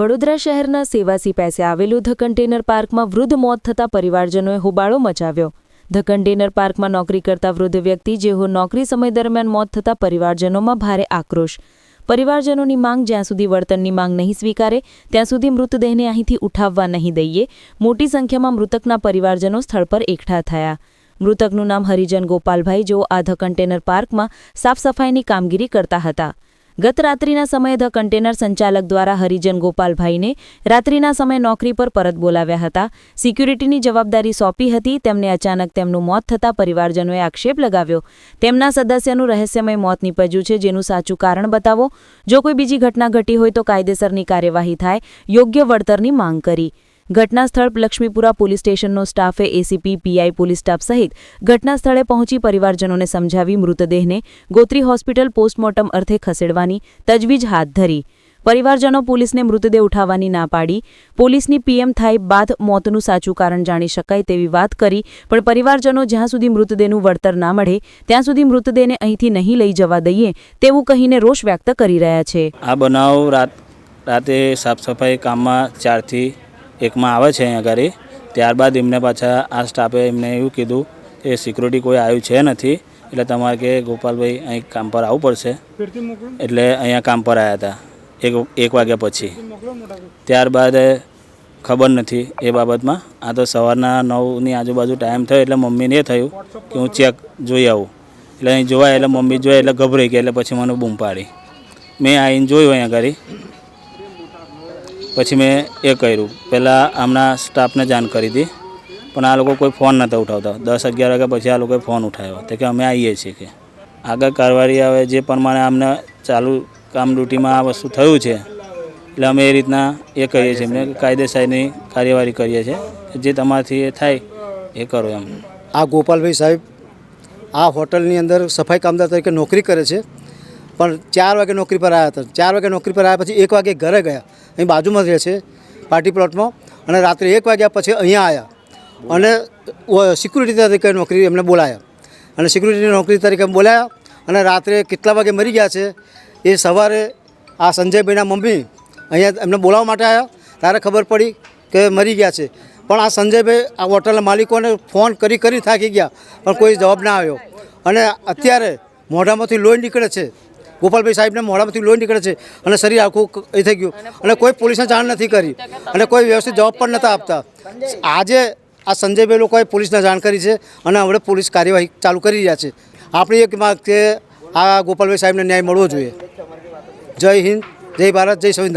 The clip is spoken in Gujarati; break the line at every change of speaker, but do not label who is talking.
વડોદરા શહેરના સેવાસી પાસે આવેલું ધ કન્ટેનર પાર્કમાં વૃદ્ધ મોત થતા પરિવારજનોએ હોબાળો મચાવ્યો. ધ કન્ટેનર પાર્કમાં નોકરી કરતા વૃદ્ધ વ્યક્તિ જેઓ નોકરી સમય દરમિયાન મોત થતા પરિવારજનોમાં ભારે આક્રોશ. પરિવારજનોની માંગ જ્યાં સુધી વળતરની માંગ નહીં સ્વીકારે, ત્યાં સુધી મૃતદેહને અહીંથી ઉઠાવવા નહીં દઈએ. મોટી સંખ્યામાં મૃતકના પરિવારજનો સ્થળ પર એકઠા થયા. મૃતકનું નામ હરિજન ગોપાલભાઈ, જેઓ આ ધ કન્ટેનર પાર્કમાં સાફસફાઈની કામગીરી કરતા હતા. ગત રાત્રિના સમયે ધ કન્ટેનર સંચાલક દ્વારા હરિજન ગોપાલભાઈને રાત્રિના સમયે નોકરી પર પરત બોલાવ્યા હતા. સિક્યુરિટીની જવાબદારી સોંપી હતી. તેમને અચાનક તેમનું મોત થતાં પરિવારજનોએ આક્ષેપ લગાવ્યો. તેમના સદસ્યનું રહસ્યમય મોત નીપજ્યું છે, જેનું સાચું કારણ બતાવો. જો કોઈ બીજી ઘટના ઘટી હોય તો કાયદેસરની કાર્યવાહી થાય. યોગ્ય વળતરની માંગ કરી. ઘટના સ્થળ લક્ષ્મીપુરા પોલીસ સ્ટેશનનો સ્ટાફે એસીપી પીઆઈ પોલીસ સ્ટાફ સહિત ઘટના સ્થળે પહોંચી પરિવારજનોને સમજાવી મૃતદેહને ગોત્રી હોસ્પિટલ પોસ્ટમોર્ટમ અર્થે ખસેડવાની તજવીજ હાથ ધરી. પરિવારજનો પોલીસને મૃતદેહ ઉઠાવવાની ના પાડી. પોલીસની પીએમ થાય બાદ મોતનું સાચું કારણ જાણી શકાય તેવી વાત કરી, પણ પરિવારજનો જ્યાં સુધી મૃતદેહનું વળતર ના મળે, ત્યાં સુધી મૃતદેહને અહીંથી નહીં લઈ જવા દઈએ તેવું કહીને રોષ વ્યક્ત કરી રહ્યા છે.
આ બનાવ રાત રાતે સાફ સફાઈ કામમાં ચારથી એકમાં આવે છે અહીંયા આગળ ત્યારબાદ એમને પાછા આ સ્ટાફે એમને એવું કીધું કે સિક્યુરિટી કોઈ આવ્યું છે નથી એટલે તમારે કે ગોપાલભાઈ અહીં કામ પર આવવું પડશે. એટલે અહીંયા કામ પર આવ્યા હતા એક એક વાગ્યા પછી. ત્યારબાદ ખબર નથી એ બાબતમાં. આ તો સવારના નવની આજુબાજુ ટાઈમ થયો એટલે મમ્મીને એ થયું કે હું ચેક જોઈ આવું. એટલે અહીં જોવાય એટલે મમ્મી જોઈએ એટલે ગભરાઈ ગયા એટલે પછી મને બૂમ પાડી. મેં આવીને જોયું અહીંયા આગળ પછી મેં એ કર્યું. પહેલાં આમના સ્ટાફને જાણ કરી હતી પણ આ લોકો કોઈ ફોન નહોતા ઉઠાવતા. દસ અગિયાર વાગ્યા પછી આ લોકોએ ફોન ઉઠાવ્યો. તો કે અમે આવીએ છીએ કે. આગળ કારવારી આવે જે પ્રમાણે અમને ચાલુ કામ ડ્યુટીમાં આ વસ્તુ થયું છે, એટલે અમે એ રીતના એ કરીએ છીએ. એમને કાયદેસરની કાર્યવાહી કરીએ છીએ. જે તમારાથી એ થાય, એ કરો એમ.
આ ગોપાલભાઈ સાહેબ આ હોટલની અંદર સફાઈ કામદાર તરીકે નોકરી કરે છે. પણ ચાર વાગે નોકરી પર આવ્યા હતા. ચાર વાગે નોકરી પર આવ્યા પછી એક વાગે ઘરે ગયા. અહીં બાજુમાં રહે છે પાર્ટી પ્લોટમાં. અને રાત્રે એક વાગ્યા પછી અહીંયા આવ્યા અને સિક્યુરિટી તરીકે નોકરી એમને બોલાયા. અને સિક્યુરિટીની નોકરી તરીકે બોલાયા. અને રાત્રે કેટલા વાગે મરી ગયા છે એ સવારે આ સંજયભાઈના મમ્મી અહીંયા એમને બોલાવવા માટે આવ્યા ત્યારે ખબર પડી કે મરી ગયા છે. પણ આ સંજયભાઈ આ હોટલના માલિકોને ફોન કરી કરી થાકી ગયા. પણ કોઈ જવાબ ના આવ્યો. અને અત્યારે મોઢામાંથી લોહી નીકળે છે. ગોપાલભાઈ સાહેબને મોઢામાંથી લોહી નીકળે છે અને શરીર આખું એ થઈ ગયું. અને કોઈ પોલીસને જાણ નથી કરી. અને કોઈ વ્યવસ્થિત જવાબ પણ નહોતા આપતા. આજે આ સંજયભાઈ લોકોએ પોલીસને જાણ કરી છે અને હવે પોલીસ કાર્યવાહી ચાલુ કરી રહ્યા છે. આપણી એક માંગ કે આ ગોપાલભાઈ સાહેબને ન્યાય મળવો જોઈએ. જય હિન્દ જય ભારત જય સંવિધાન.